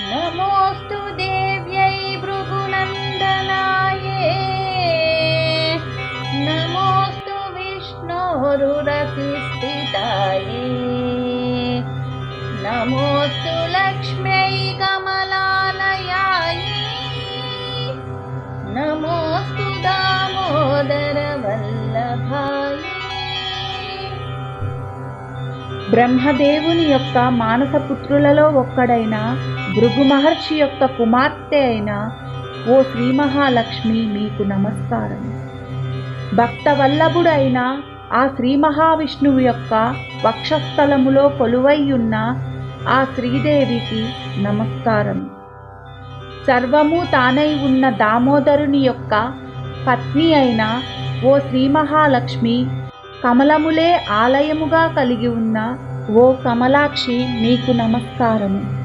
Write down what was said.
नमोऽस्तु देव्यै भृगुनन्दनाये। नमोऽस्तु विष्णोरुरसिस्थिताये। नमोऽस्तु लक्ष्म्यै బ్రహ్మదేవుని యొక్క మానసపుత్రులలో ఒక్కడైన భృగు మహర్షి యొక్క కుమార్తె అయిన ఓ శ్రీ మహాలక్ష్మి మీకు నమస్కారం. భక్తవల్లభుడైన ఆ శ్రీ మహావిష్ణువు యొక్క వక్షస్థలములో కొలువై ఉన్న ఆ శ్రీదేవికి నమస్కారం. సర్వము తానై ఉన్న దామోదరుని యొక్క పత్ని అయిన ఓ శ్రీ మహాలక్ష్మి కమలములే ఆలయముగా కలిగి ఉన్న ఓ కమలాక్షి నీకు నమస్కారము.